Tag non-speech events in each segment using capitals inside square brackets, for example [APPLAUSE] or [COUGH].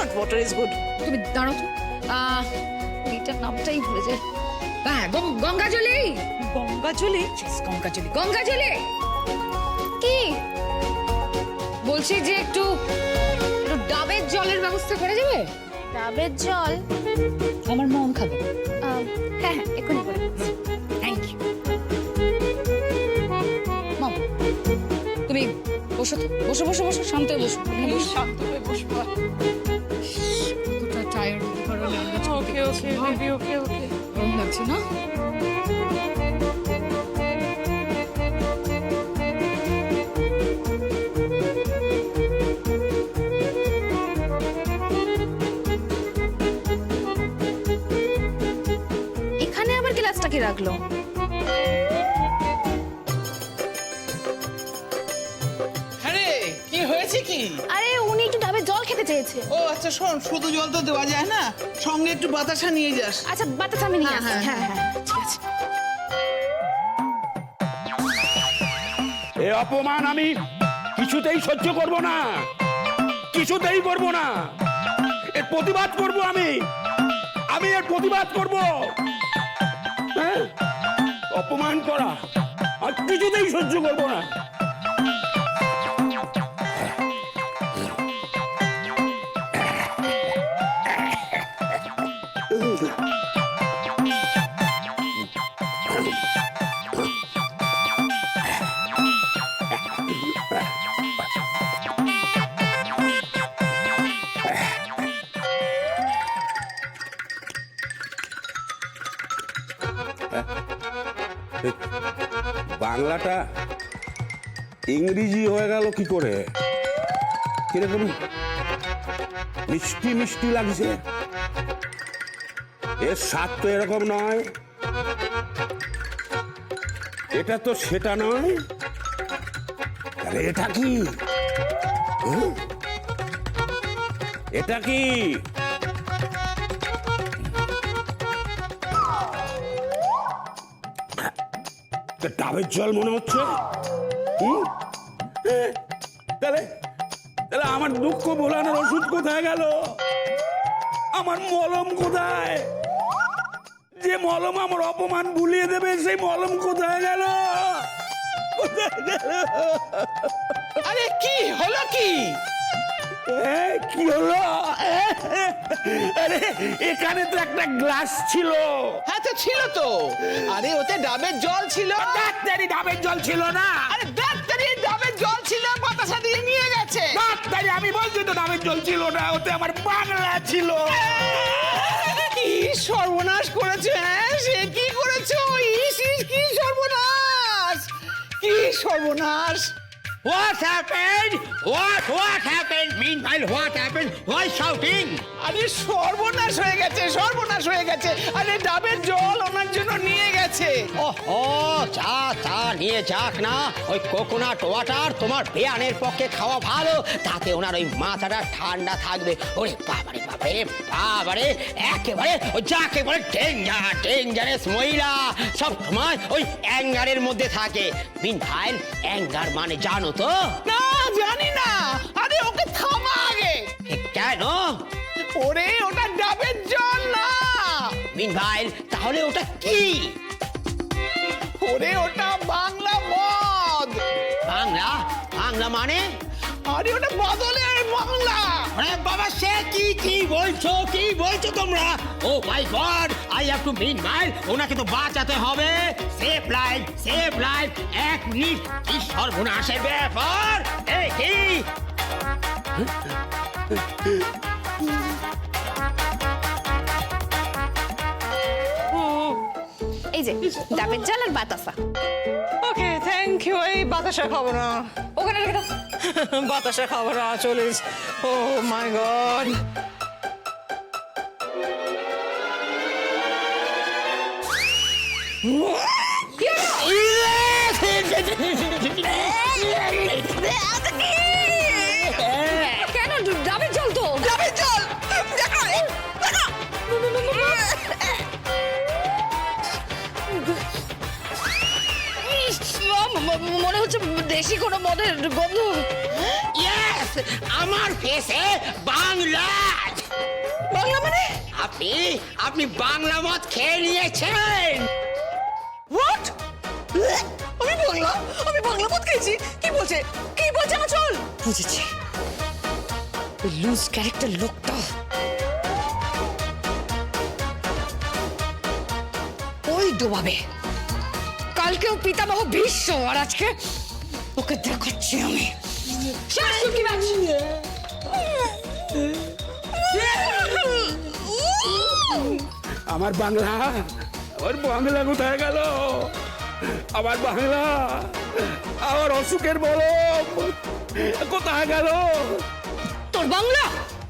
Not water is good তুমি দাঁড়াও তো। মেয়েটার নামটাই ভুলে যাই। হ্যাঁ গঙ্গাজলি। গঙ্গাজলি? গঙ্গাজলি। গঙ্গাজলি! কি? বলছি যে একটু একটু ডাবের জলের ব্যবস্থা করা যাবে? ডাবের জল? আমার মন খাবে। আহ, হ্যাঁ হ্যাঁ এক্ষুনি করে। থ্যাংক ইউ মম তুমি বসো বসো বসো বসো শান্ত হয়ে বসো। বসো। শান্ত হয়ে বসবো ওকে ওকে বেবি ওকে ওকে গরম লাগছে না এখানে আবার গ্লাসটা কে রাখল? আরে কি হয়েছে কি? আরে উনি একটু ডাবের জল খেতে চেয়েছে। ও আচ্ছা শোন শুধু জল তো দেওয়া যায় না। সঙ্গে একটু বাতাসা নিয়ে যাস। আচ্ছা বাতাস আমি নিয়ে হ্যাঁ, আসছি। হ্যাঁ, হ্যাঁ হ্যাঁ ঠিক আছে। এ অপমান আমি কিছুতেই সহ্য করব না। কিছুতেই করব না। এর প্রতিবাদ করব আমি। আমি এর প্রতিবাদ করব। হ্যাঁ? অপমান করা আর কিছুতেই সহ্য করব না। বাংলাটা ইংরেজি হয়ে গেল কি করে? কীরকম মিষ্টি মিষ্টি লাগছে। এর স্বাদ তো এরকম নয়। এটা তো সেটা নয়। এটা কি? এটা কি? ডাবের জল মনে হচ্ছে? তাহলে তাহলে আমার দুঃখ ভোলানোর ওষুধ কোথায় গেল? আমার মলম কোথায়? যে মলম আমার অপমান ভুলিয়ে দেবে সেই মলম কোথায় গেল? আরে কি হলো কি? কি হলো? আরে এখানে তো একটা গ্লাস ছিল। হ্যাঁ তো ছিল তো। আরে ওতে ডাবের জল ছিল। ডাক্তারি ডাবের জল ছিল না। আরে ডাক্তারি ডাবের জল ছিল বাতাসা দিয়ে নিয়ে গেছে। ডাক্তারি আমি বলছি তো ডাবের জল ছিল না ওতে আমার বাংলা ছিল। সর্বনাশ করেছে হ্যাঁ? সে কি করেছ? ইস ইস কি সর্বনাশ? কি সর্বনাশ? What happened? What what happened? Meanwhile, what happened? Why shouting? আরে সর্বনাশ হয়ে গেছে সর্বনাশ হয়ে গেছে আরে ডাবের জল ওনার জন্য নিয়ে গেছে ওহো চা চা নিয়ে যাক না ওই কোকোনাট ওয়াটার তোমার বেয়ানের পক্ষে খাওয়া ভালো তাতে ওনার ওই মাথাটা ঠান্ডা থাকবে ওরে বাবারে বাবারে বাবারে একেবারে ওই যাকে বলে ডেঞ্জার ডেঞ্জারাস মহিলা সব সময় ওই অ্যাঙ্গারের মধ্যে থাকে মিনফাইল অ্যাঙ্গার মানে জানো তো? না জানি না। আরে ওকে থামা আগে। কেন? ওরে ওটা ডাবের জল না। মিন ভাই তাহলে ওটা কি? ওরে ওটা বাংলা মদ। বাংলা? বাংলা মানে? আরে ওটা বদলের বাংলা। আরে বাবা সে কি কি বলছো কি বলছো তোমরা? ও my God I have to mean my ওনাকে তো বাঁচাতে হবে। সেফ লাইফ সেফ লাইফ এক মিনিট। কি সর্বনাশের ব্যাপার। এই কি? এই যে ডাবের জল আর বাতাসা। ওকে থ্যাংক ইউ এই বাতাসা খাব না ওখানে রেখে দাও। [LAUGHS] বাতাসা খাব না চলিস ও মাই গড কেন দেশি কোনো মদের গন্ধ ইয়েস আমার ফেসে বাংলা। আপনি আপনি বাংলা মদ খেয়ে নিয়েছেন। হোয়াট আমি বাংলা? আমি বাংলা মত খেয়েছি। কি বলছে? কি বলছে? আমার চল। বুঝেছি। লুজ ক্যারেক্টার লোকটা ওই ডোবাবে। কালকেও পিতামহ ভীষ্ম আর আজকে ওকে দেখাচ্ছি আমি শেষ চুমকি মাছ। আমার বাংলা আমার বাংলা কোথায় গেল আমার বাংলা আমার অসুখের বলম কোথায় গেল তোর বাংলা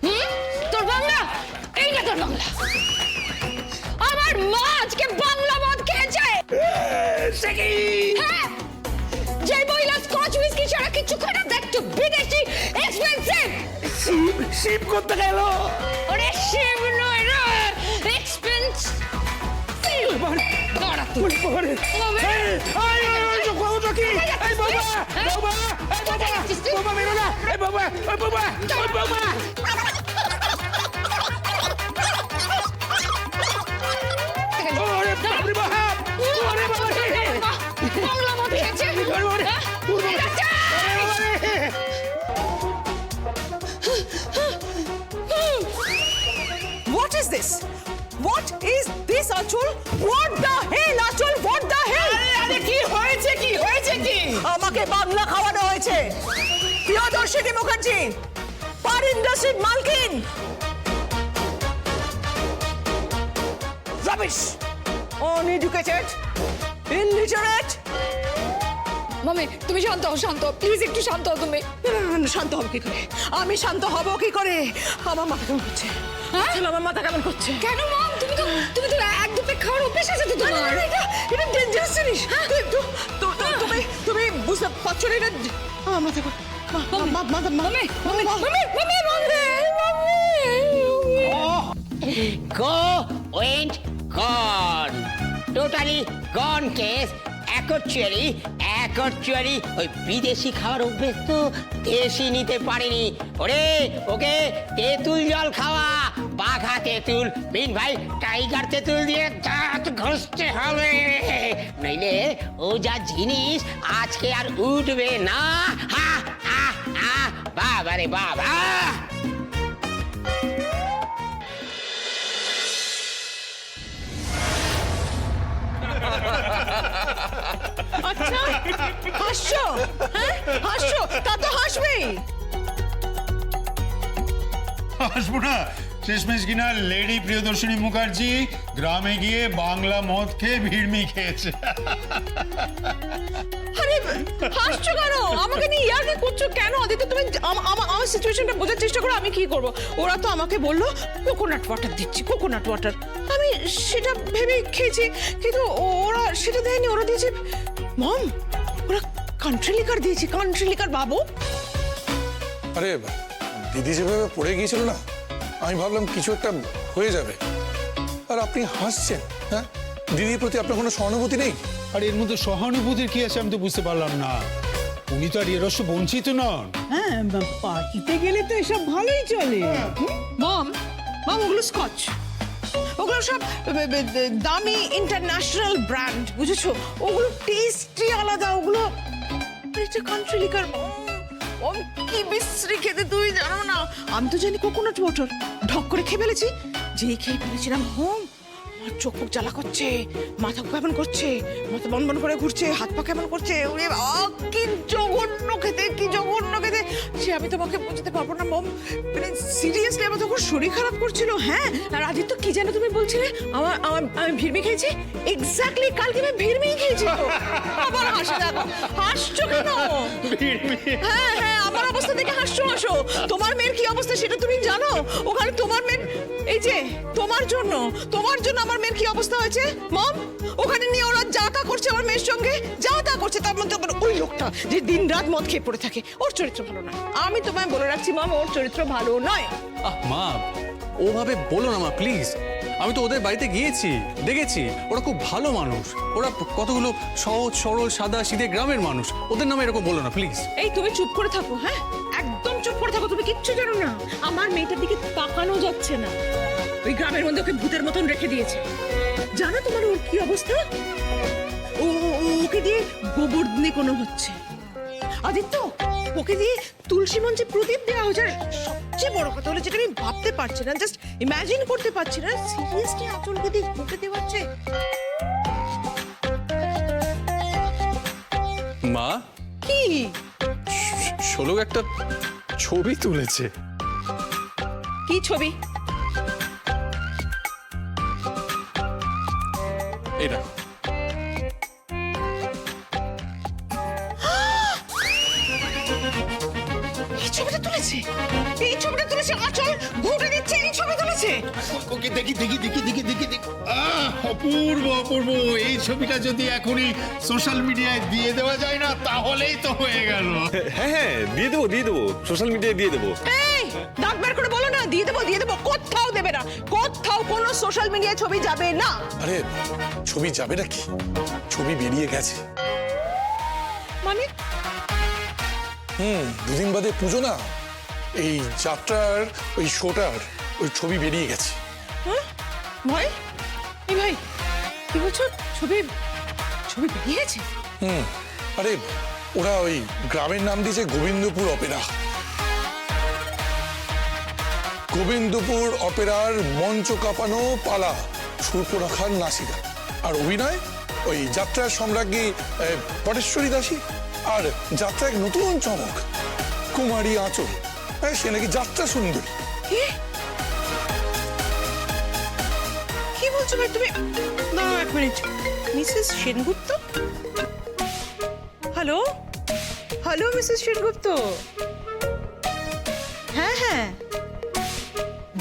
হুম তোর বাংলা এই না তোর বাংলা। আমার মা আজকে বাংলা মদ খেয়েছে। সে কি? হ্যাঁ। যে মহিলা স্কচ হুইস্কি ছাড়া কিছু খায় না? দ্যাট টু বিদেশি এক্সপেন্সিভ শিব শিব করতে গেল? ওরে শিব নয় রে এক্সপেন্স দাঁড়া তুই এই, চোখ, বাবু, বাবা? বাবা, এই, বাবা, বাবা, বেরো না। এই, বাবা, এই, বাবা, এই, বাবা। দিস হোয়াট ইজ দিস আচল হোয়াট দ্য হেল আচল হোয়াট দ্য হেল আরে কি হয়েছে কি হয়েছে কি? আমাকে বাংলা খাওয়ানো হয়েছে। প্রিয়দর্শিনী মুখার্জি পার ইন্ডাস্ট্রির মালকিন। রাবিশ অনএডুকেটেড ইলিটারেট মামি তুমি শান্ত হও শান্ত প্লিজ একটু শান্ত হও তুমি। শান্ত হব কি করে? আমি শান্ত হব কি করে? আমার মাথা কেমন হ্যাঁ? আমার মাথা কেমন করছে? কেন মম তুমি তো তুমি তো এক দুপে খাওয়ার অভ্যেস আছে তো তোমার। এটা এটা ডেঞ্জারাস জিনিস। তু- তু- তুমি তুমি বুঝতে পারছ না এটা? আমার মাথা অ্যাকচুয়ালি অ্যাকচুয়ালি ওই বিদেশি খাওয়ার অভ্যেস তো দেশি নিতে পারেনি। ওরে ওকে তেঁতুল জল খাওয়া। বাঘা তেঁতুল বিন ভাই টাইগার তেঁতুল দিয়ে দাঁত ঘষতে হবে। নইলে ও যা জিনিস আজকে আর উঠবে না। হা আ আ বাবা রে বাবা। আচ্ছা হাসছো? হ্যাঁ হাসছো? তা তো হাসবেই। আসব না। শেষমেশ কিনা লেডি প্রিয়দর্শিনী মুখার্জি গ্রামে গিয়ে বাংলা মদ খেয়ে ভিড়মি খেয়েছে আরে হাসছো কেন? আমাকে নিয়ে ইয়ার্কি করছ কেন? আদিত্য তুমি আম- আমা- আমার সিচুয়েশনটা বোঝার চেষ্টা করো আমি কি করব? ওরা তো আমাকে বলল কোকোনাট ওয়াটার দিচ্ছি কোকোনাট ওয়াটার আমি সেটা ভেবে খেয়েছি কিন্তু ওরা সেটা দেয়নি ওরা দিয়েছে মম ওরা কান্ট্রি লিকার দিয়েছে কান্ট্রি লিকার বাবু। আরে দিদি যেভাবে পড়ে গিয়েছিল না আমি ভাবলাম কিছু একটা হয়ে যাবে। আর আপনি হাসছেন হ্যাঁ? দিদির প্রতি আপনার কোনো সহানুভূতি নেই? আর এর মধ্যে সহানুভূতির কি আছে আমি তো বুঝতে পারলাম না। উনি তো আর এর রস বঞ্চিত নন। হ্যাঁ পার্টিতে গেলে তো এসব ভালোই চলে। মম মম ওগুলো স্কচ। ওগুলো সব দামি ইন্টারন্যাশনাল ব্র্যান্ড বুঝেছ? ওগুলো টেস্টই আলাদা ওগুলো এটা কান্ট্রি লিকার ও কি বিশ্রী খেতে তুই জানো না? আমি তো জানি কোকোনাট ওয়াটার ঢক করে খেয়ে ফেলেছি। যেই খেয়ে ফেলেছিলাম হোম আমার চোখ মুখ জ্বালা করছে মাথা কেমন করছে মাথা বন বন করে ঘুরছে হাত পা কেমন করছে ওরে কি জঘন্য খেতে কি জঘন্য খেতে। সে আমি তোমাকে বোঝাতে পারব না মম। মানে সিরিয়াসলি আমার তখন শরীর খারাপ করছিল হ্যাঁ? আর আদিত্য কি যেন তুমি বলছিলে? আমার আমার আমি ভিড়মি খেয়েছি? এক্স্যাক্টলি কালকে আমি ভিড়মি খেয়েছি আবার হাসি দেখো। হাসছো কেন? হ্যাঁ হ্যাঁ আমার অবস্থা দেখে হাসছো হাসো। তোমার মেয়ের কি অবস্থা সেটা তুমি জানো? ওখানে তোমার মেয়ের এই যে তোমার জন্য তোমার জন্য আমার মেয়ের কি অবস্থা হয়েছে? মম ওখানে নিয়ে ওরা যা তা করছে আমার মেয়ের সঙ্গে যা তা করছে তার মধ্যে আবার ওই লোকটা যে দিন রাত মদ খেয়ে পড়ে থাকে ওর চরিত্র ভালো নয় আমি তোমায় বলে রাখছি মাম ওর চরিত্র ভালো নয়। আহ মা ওভাবে বলো না মা প্লিজ আমি তো ওদের বাড়িতে গিয়েছি দেখেছি ওরা খুব ভালো মানুষ। ওরা কতগুলো সহজ সরল সাদা সিধে গ্রামের মানুষ। ওদের নামে এরকম বলো না প্লিজ এই তুমি চুপ করে থাকো হ্যাঁ? একদম চুপ করে থাকো তুমি কিচ্ছু জানো না। আমার মেয়েটার দিকে তাকানো যাচ্ছে না। ওই গ্রামের মধ্যে ওকে ভূতের মতন রেখে দিয়েছে। জানো তোমার ওর কি অবস্থা? ও ওকে দিয়ে গোবর্ধনে কোনো হচ্ছে। আদিত্য ওকে দিয়ে তুলসী মঞ্চে প্রদীপ দেওয়া হচ্ছে। সবচেয়ে বড় কথা হলো যেটা আমি ভাবতে পারছি না জাস্ট ইমাজিন করতে পারছি না সিরিয়াসলি আঁচলকে দিয়ে মুখে দেওয়াচ্ছে। মা? কি? শোলক একটা ছবি তুলেছে। কি ছবি? এই দেখো এই ছবিটা তুলেছে। এই ছবিটা তুলেছে। আঁচল ঘুরে দিচ্ছে এই ছবি তুলেছে। ওকে দেখি দেখি দেখি দেখি দেখি দেখি। আহ, অপূর্ব অপূর্ব। এই ছবিটা যদি এখনই সোশ্যাল মিডিয়ায় দিয়ে দেওয়া যায় না তাহলেই তো হয়ে গেল। হ্যাঁ হ্যাঁ দিয়ে দেবো দিয়ে দেবো। সোশ্যাল মিডিয়ায় দিয়ে দেবো। এই দাগ বের করে বলো না দিয়ে দেবো দিয়ে দেবো। না কোথাও কোনো সোশ্যাল মিডিয়ায় ছবি যাবে না। আরে ছবি যাবে নাকি? ছবি বেরিয়ে গেছে। মানে? হুম দুদিন বাদে পুজো না? এই যাত্রার ওই শোটার ওই ছবি বেরিয়ে গেছে। হ্যাঁ? ভাই? এই ভাই কি বলছো? ছবি ছবি বেরিয়েছে হুম আরে ওরা ওই গ্রামের নাম দিয়েছে গোবিন্দপুর অপেরা। গোবিন্দপুর অপেরার মঞ্চ কাঁপানো পালা সুরপরাখার নাসিকা। আর অভিনয়? ওই যাত্রার সম্রাজ্ঞী পটেশ্বরী দাসী। আর যাত্রা এক নতুন চমক, কুমারী আঁচল। হ্যাঁ সে নাকি যাত্রা সুন্দরী। কি? বলছো ভাই তুমি? এক minute. Mrs Sengupta? Hello? Hello, Mrs Sengupta? হ্যাঁ হ্যাঁ।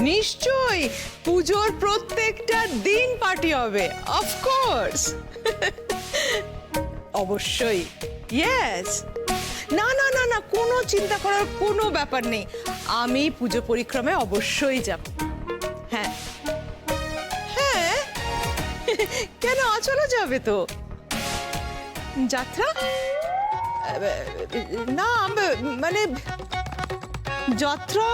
নিশ্চয়ই, পুজোর প্রত্যেকটা দিন পার্টি হবে অফকোর্স [LAUGHS] অবশ্যই ইয়েস না না না না, কোনো চিন্তা করার কোনো ব্যাপার নেই। আমি পুজো পরিক্রমে অবশ্যই যাব। হ্যাঁ। হ্যাঁ? [LAUGHS] কেন আচলও যাবে তো? যাত্রা? না মানে যাত্রা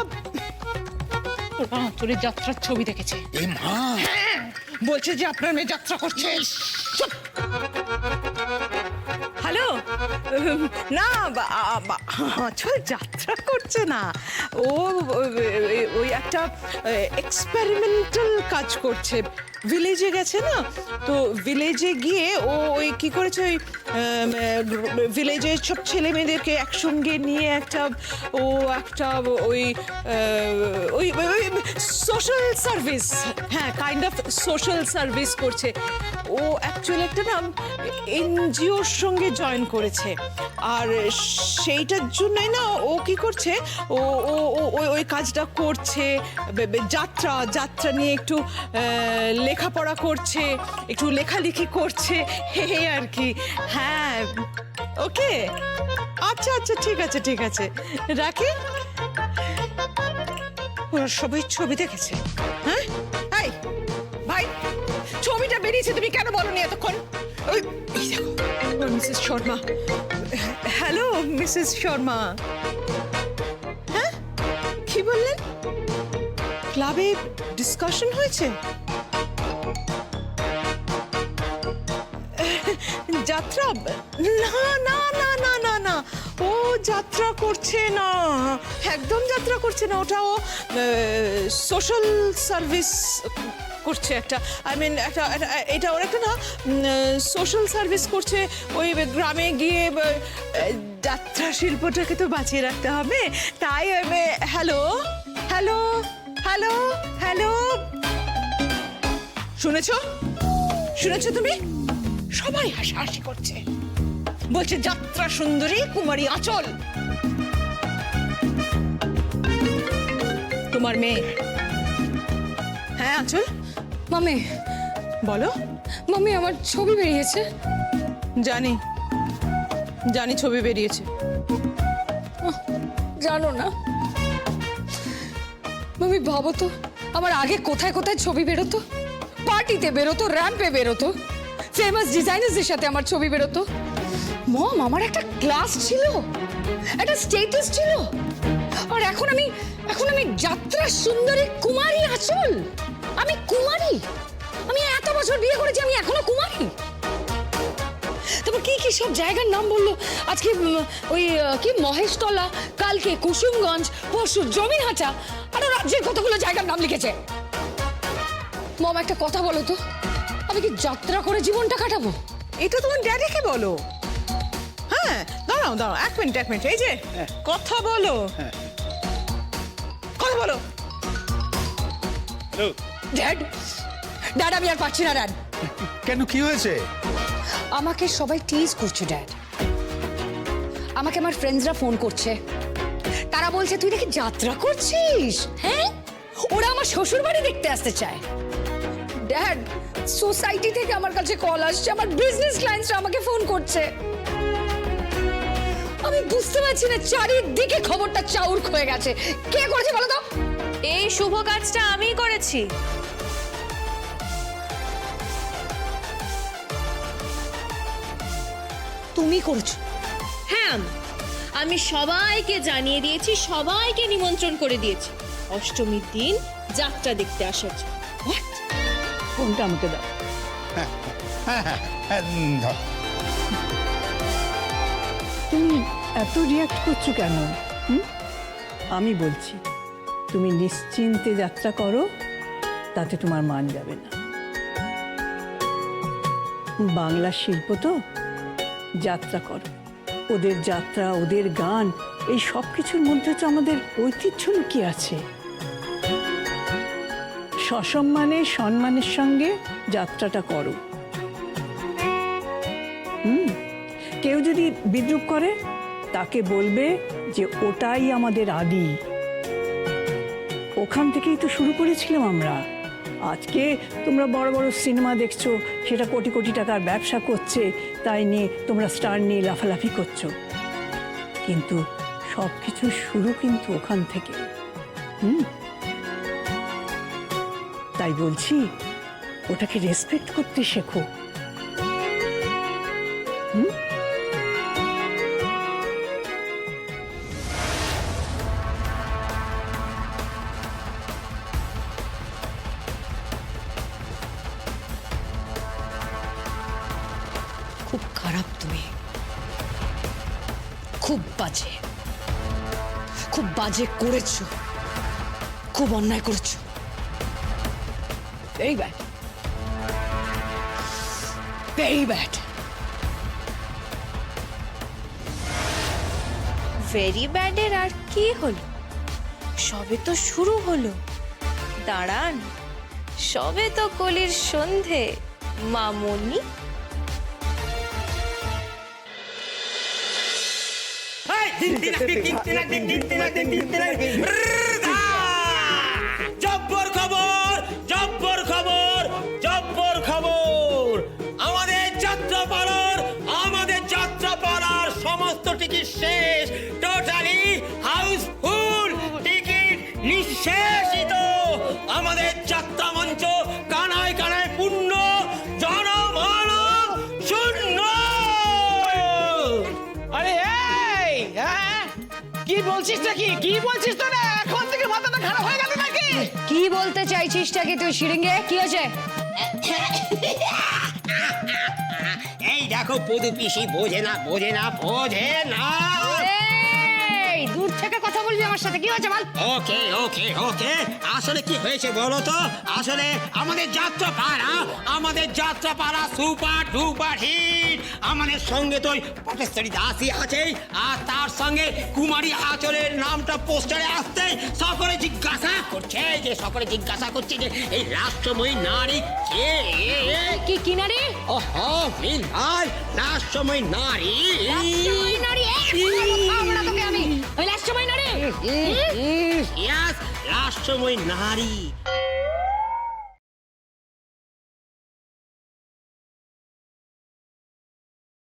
তোর যাত্রার ছবি দেখেছে। হ্যাঁ, বলছে যে আপনার মেয়ে যাত্রা করছে। চুপ! হ্যালো? না বা- আ- বা- আচল যাত্রা করছে না। ও, ও- ওই একটা এক্সপেরিমেন্টাল কাজ করছে। ভিলেজে গেছে না? তো ভিলেজে গিয়ে ও ওই কি করেছে ওই ভিলেজের সব ছেলে মেয়েদেরকে একসঙ্গে নিয়ে একটা, ও, একটা, ওই ওই সোশ্যাল সার্ভিস হ্যাঁ কাইন্ড অফ সোশ্যাল সার্ভিস করছে। ও অ্যাকচুয়ালি একটা না এনজিওর সঙ্গে জয়েন করেছে। আর সেইটার জন্যই না, ও কি করছে? ও ও ওই ওই কাজটা করছে। যাত্রা যাত্রা নিয়ে একটু লেখাপড়া করছে, একটু লেখালেখি করছে। হে আর কি। হ্যাঁ ওকে? আচ্ছা আচ্ছা ঠিক আছে ঠিক আছে। রাখি? ওরা সবাই ছবি দেখেছে। হ্যাঁ? এই, ভাই, ছবিটা বেরিয়েছে, তুমি কেন বলনি এতক্ষণ? ওই Mrs Sharma. Hello, Mrs Sharma. বললেন? ক্লাবে ডিসকাশন হয়েছে? যাত্রা? না না না না না না। ও যাত্রা করছে না। একদম যাত্রা করছে না। ওটা ও সোশ্যাল সার্ভিস করছে একটা আই মিন একটা এটা ওর একটা না সোশ্যাল সার্ভিস করছে, ওই গ্রামে গিয়ে যাত্রা শিল্পটাকে তো বাঁচিয়ে রাখতে হবে। তাই হ্যালো হ্যালো হ্যালো হ্যালো শুনেছ? শুনেছ তুমি? সবাই হাসাহাসি করছে। বলছে, যাত্রা সুন্দরী, কুমারী আচল। তোমার মেয়ে। হ্যাঁ আচল? মামি, বলো। মামি, আমার ছবি বেরিয়েছে। জানি জানি ছবি বেরিয়েছে। জানো না। মামি, ভাবো তো, আমার আগে কোথায় কোথায় ছবি বেরোতো? পার্টিতে বেরোতো, র্যাম্পে বেরোতো। ফেমাস ডিজাইনার্সদের সাথে আমার ছবি বেরোতো। মম, আমার একটা ক্লাস ছিল। একটা স্টেটাস ছিল। আর এখন আমি এখন আমি যাত্রা সুন্দরী কুমারী আচল। আমি কুমারী? আমি এত বছর বিয়ে করেছি আমি এখনও কুমারী? তারপর কি কি সব জায়গার নাম বলল? আজকে ওই কি মহেশতলা কালকে কুসুমগঞ্জ পরশু জমিন হাঁচা আরও রাজ্যের কতগুলো জায়গার নাম লিখেছে। মম একটা কথা বলো তো আমি কি যাত্রা করে জীবনটা কাটাবো? এটা তোমার ড্যাডিকে বলো। হ্যাঁ দাঁড়াও দাঁড়াও এক মিনিট এক মিনিট এই যে কথা বলো। কথা বলো। ড্যাড ড্যাড আমি আর পারছি না ড্যাড কেন কি হয়েছে? আমাকে সবাই টিজ করছে ড্যাড আমাকে আমার ফ্রেন্ডসরা ফোন করছে। তারা বলছে তুই নাকি যাত্রা করছিস? হ্যাঁ? ওরা আমার শ্বশুর বাড়ি দেখতে আসতে চায়। ড্যাড সোসাইটি থেকে আমার কাছে কল আসছে আমার বিজনেস ক্লায়েন্টসরা আমাকে ফোন করছে। আমি বুঝতে পারছি না চারিদিকে খবরটা চাউর হয়ে গেছে। কে করেছে বলো তো? এই শুভ কাজটা আমিই করেছি। তুমি করেছ। হ্যাঁ আমি। আমি সবাইকে জানিয়ে দিয়েছি সবাইকে নিমন্ত্রণ করে দিয়েছি। অষ্টমীর দিন যাত্রা দেখতে আসার জন্য। ফোনটা আমাকে দাও? হ্যাঁ হ্যাঁ ধর। তুমি এত রিয়াক্ট করছ কেন? হুম? আমি বলছি। তুমি নিশ্চিন্তে যাত্রা করো, তাতে তোমার মান যাবে না। বাংলা শিল্প তো, যাত্রা করো। ওদের যাত্রা, ওদের গান, এই সব কিছুর মধ্যে তো আমাদের ঐতিহ্য লুকিয়ে আছে। সসম্মানে, সম্মানের সঙ্গে যাত্রাটা করো। কেউ যদি বিদ্রুপ করে, তাকে বলবে যে ওটাই আমাদের আদি। ওখান থেকেই তো শুরু করেছিলাম আমরা। আজকে তোমরা বড় বড় সিনেমা দেখছ, সেটা কোটি কোটি টাকার ব্যবসা করছে, তাই নিয়ে তোমরা স্টার নিয়ে লাফালাফি করছ। কিন্তু সব কিছু শুরু কিন্তু ওখান থেকে। হুম? তাই বলছি, ওটাকে রেসপেক্ট করতে শেখো। বাজে করেছ, খুব অন্যায় করেছ। Very bad very bad very ব্যাডের আর কি হলো? সবে তো শুরু হলো। দাঁড়ান, সবে তো কলির সন্ধে, মামনি। জব্বর খবর জব্বর খবর জব্বর খবর। আমাদের যাত্রা আমাদের যাত্রা সমস্ত টিকিট শেষ। টোটালি হাউসফুল টিকিট নিঃশেষিত। আমাদের বলতে চাইছিস টাকে তুই শিরিঙ্গে কি হয়েছে? এই দেখো পুদু পিসি বোঝে না বোঝে না বোঝে না। থেকে কথা বলবি আমার সাথে কি হয়েছে বল ওকে ওকে ওকে আসলে কি হয়েছে বলো তো আসলে আমাদের যাত্রা পাড়া আমাদের যাত্রা পাড়া সুপার ডুপার হিট আমাদের সঙ্গে তো পটেশ্বরী দাসী আছে আর তার সঙ্গে কুমারী আচরের নামটা পোস্টারে আসতে সকলে জিজ্ঞাসা করছে যে সকলে জিজ্ঞাসা করছে যে এই রাষ্ট্রময়ী নারী কে কি কিনারে ওহ মিল ভাই রাষ্ট্রময়ী নারী রাষ্ট্রময়ী নারী ওই রাষ্ট্রময়ী নারী। ইয়াস রাষ্ট্রময় নারী।